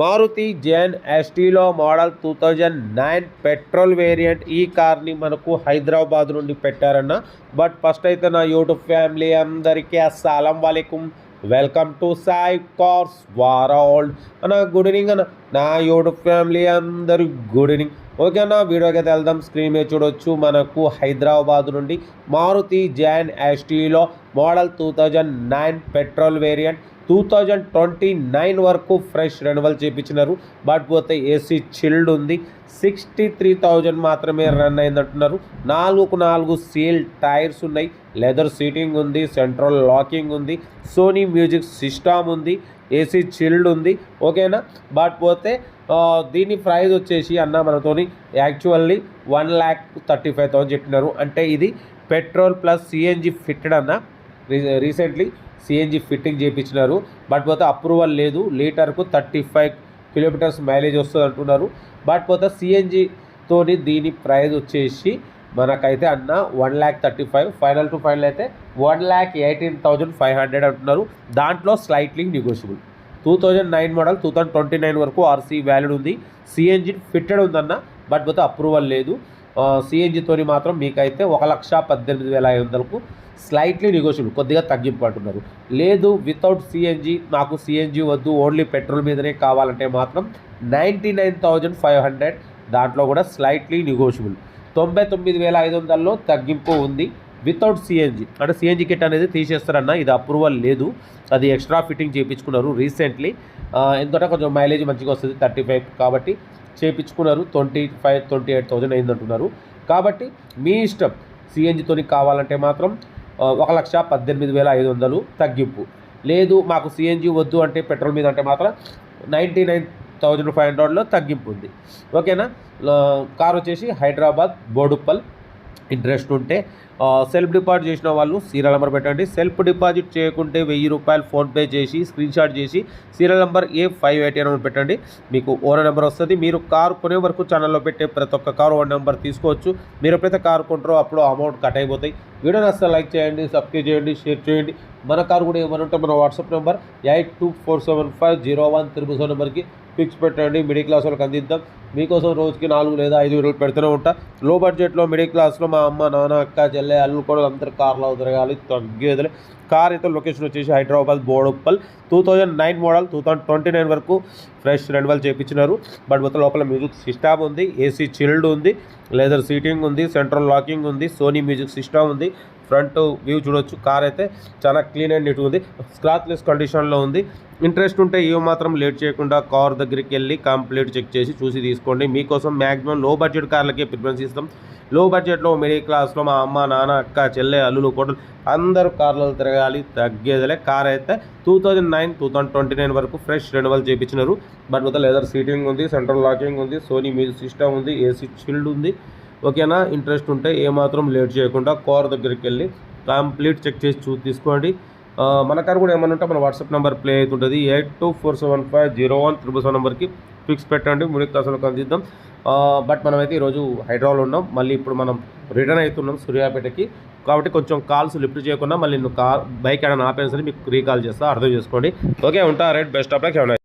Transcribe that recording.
Maruti Zen ఎస్టీలో model two thousand nine petrol variant ఈ కార్ని మనకు హైదరాబాద్ నుండి పెట్టారన్న. బట్ ఫస్ట్ అయితే నా యూట్యూబ్ ఫ్యామిలీ అందరికీ అస్సలం వాలేకుమ్ welcome to Sai cars world అన్న గుడ్ ఈవినింగ్ అన్న. నా యూట్యూబ్ ఫ్యామిలీ అందరు గుడ్ ఈవినింగ్. ఓకే అన్న వీడియోకి అయితే వెళ్దాం. స్క్రీన్ మీద చూడొచ్చు. మనకు హైదరాబాద్ నుండి Maruti Zen ఎస్టీలో model two thousand nine petrol variant two thousand twenty nine వరకు ఫ్రెష్ రెన్యువల్ చేయించినారు బట్ పోతే ఏసీ చిల్డ్ ఉంది. సిక్స్టీ త్రీ థౌజండ్ మాత్రమే రన్ అయిందంటున్నారు. నాలుగుకు నాలుగు సీల్ టైర్స్ ఉన్నాయి. లెదర్ సీటింగ్ ఉంది సెంట్రల్ లాకింగ్ ఉంది సోనీ మ్యూజిక్ సిస్టమ్ ఉంది ఏసీ చిల్డ్ ఉంది. ఓకేనా? బట్ పోతే దీని ప్రైజ్ వచ్చేసి అన్న మనతోని actually one lakh thirty five thousand చెప్పినారు. అంటే ఇది పెట్రోల్ ప్లస్ సిఎన్జి ఫిట్టెడ్ అన్న. రీసెంట్లీ సిఎన్జి ఫిట్టింగ్ చేయించినారు బట్ పోతే అప్రూవల్ లేదు. లీటర్కు థర్టీ ఫైవ్ కిలోమీటర్స్ మైలేజ్ వస్తుంది అంటున్నారు. బట్ పోతే సిఎన్జితోని దీని ప్రైజ్ వచ్చేసి మనకైతే అన్న one lakh thirty five final to final అయితే one lakh eighteen thousand five hundred అంటున్నారు. దాంట్లో slightly negotiable. Two thousand nine model two thousand twenty nine వరకు ఆర్సీ వ్యాలిడ్ ఉంది. సిఎన్జి ఫిట్టెడ్ ఉందన్న బట్ పోతే అప్రూవల్ లేదు. సిఎన్జితోని మాత్రం మీకైతే ఒక లక్ష పద్దెనిమిది వేల ఐదు వందలకు స్లైట్లీ నెగోషియబుల్ కొద్దిగా తగ్గింపు అంటున్నారు. లేదు వితౌట్ సిఎన్జి నాకు సిఎన్జి వద్దు ఓన్లీ పెట్రోల్ మీదనే కావాలంటే మాత్రం ninety nine thousand five hundred దాంట్లో కూడా స్లైట్లీ నెగోషియబుల్ తొంభై తొమ్మిది వేల ఐదు వందల్లో తగ్గింపు ఉంది. వితౌట్ సిఎన్జి అంటే సిఎన్జి కిట్ అనేది తీసేస్తారన్న ఇది అప్రూవల్ లేదు. అది ఎక్స్ట్రా ఫిట్టింగ్ చేయించుకున్నారు రీసెంట్లీ ఎందుకంటే కొంచెం మైలేజ్ మంచిగా వస్తుంది థర్టీ ఫైవ్ కాబట్టి చేయించుకున్నారు twenty five twenty eight thousand అయిందంటున్నారు. కాబట్టి మీ ఇష్టం సిఎన్జితోని కావాలంటే మాత్రం ఒక లక్ష పద్దెనిమిది వేల ఐదు వందలు తగ్గింపు. లేదు మాకు సిఎన్జి వద్దు అంటే పెట్రోల్ మీద అంటే మాత్రం నైంటీ నైన్ థౌజండ్ ఫైవ్ హండ్రెడ్లో తగ్గింపు ఉంది. ఓకేనా? కార్ వచ్చేసి హైదరాబాద్ బోడుప్పల్ ఇంట్రెస్ట్ ఉంటే సెల్ఫ్ డిపాజిట్ చేసిన వాళ్ళు సీరియల్ నెంబర్ పెట్టండి. సెల్ఫ్ డిపాజిట్ చేయకుంటే వెయ్యి రూపాయలు ఫోన్పే చేసి స్క్రీన్ షాట్ చేసి serial number A five eighty అని పెట్టండి. మీకు ఓనర్ నెంబర్ వస్తుంది. మీరు కారు కొనే వరకు ఛానల్లో పెట్టే ప్రతి ఒక్క కారు ఓన్ నెంబర్ తీసుకోవచ్చు. మీరు ఎప్పుడైతే కారు కొంటారో అప్పుడు అమౌంట్ కట్ అయిపోతాయి. వీడియో నచ్చితే లైక్ చేయండి సబ్స్క్రైబ్ చేయండి షేర్ చేయండి. మన కారు కూడా ఏమైనా ఉంటే మన WhatsApp number eight two four seven five zero one triple seven నెంబర్కి ఫిక్స్ పెట్టండి మిడిల్ క్లాస్ వాళ్ళకి అందిద్దాం. మీకోసం రోజుకి నాలుగు లేదా ఐదు వేలు పెడుతూనే ఉంటా. లో బడ్జెట్లో మిడిల్ క్లాస్లో మా అమ్మ నాన్న అక్క చెల్లె అల్లు కూడా అందరూ కార్లో తిరగాలి తగ్గేదిలే. కార్ అయితే లొకేషన్ వచ్చేసి Hyderabad Boduppal. Two thousand nine model two thousand twenty nine వరకు ఫ్రెష్ రెన్యువల్ చేయించినారు బట్ మొత్తం లోపల మ్యూజిక్ సిస్టమ్ ఉంది ఏసీ చిల్డ్ ఉంది లెదర్ సీటింగ్ ఉంది సెంట్రల్ లాకింగ్ ఉంది సోనీ మ్యూజిక్ సిస్టమ్ ఉంది. ఫ్రంట్ వ్యూ చూడొచ్చు. కార్ అయితే చాలా క్లీన్ అండ్ నీట్ ఉంది. స్క్రాచ్లెస్ కండిషన్లో ఉంది. ఇంట్రెస్ట్ ఉంటే ఇవి మాత్రం లేట్ చేయకుండా కార్ దగ్గరికి వెళ్ళి కంప్లీట్ చెక్ చేసి చూసి తీసుకోండి. మీకోసం మ్యాక్సిమం లో బడ్జెట్ కార్లకే ప్రిఫరెన్స్ ఇస్తాం. లో బడ్జెట్లో మిడిల్ క్లాస్లో మా అమ్మ నాన్న అక్క చెల్లె అల్లులు కూడా అందరూ కార్లలో తిరగాలి. తగ్గేదిలే. కార్ అయితే two thousand nine two thousand twenty nine వరకు ఫ్రెష్ రెన్యువల్ చేయించినారు బట్ మొత్తం లెదర్ సీటింగ్ ఉంది సెంట్రల్ లాకింగ్ ఉంది సోనీ మ్యూజిక్ సిస్టమ్ ఉంది ఏసీ చిల్డ్ ఉంది. ఓకేనా? ఇంట్రెస్ట్ ఉంటే ఏమాత్రం లేట్ చేయకుండా కార్ దగ్గరికి వెళ్ళి కంప్లీట్ చెక్ చేసి చూ తీసుకోండి. మన కార్ కూడా ఏమైనా ఉంటే మన వాట్సాప్ నెంబర్ ప్లే అవుతుంటుంది. Eight two four seven five zero one triple seven నెంబర్కి ఫిక్స్ పెట్టండి. ముడికి కాసులకు అందిద్దాం బట్ మనమైతే ఈరోజు హైదరాబాద్లో ఉన్నాం. మళ్ళీ ఇప్పుడు మనం రిటర్న్ అవుతున్నాం సూర్యాపేటకి. కాబట్టి కొంచెం కాల్స్ లిఫ్ట్ చేయకుండా మళ్ళీ నువ్వు కార్ బైక్ ఏమైనా ఆపేసరి మీకు రీకాల్ చేస్తా. అర్థం చేసుకోండి. ఓకే ఉంటా. Right best of luck.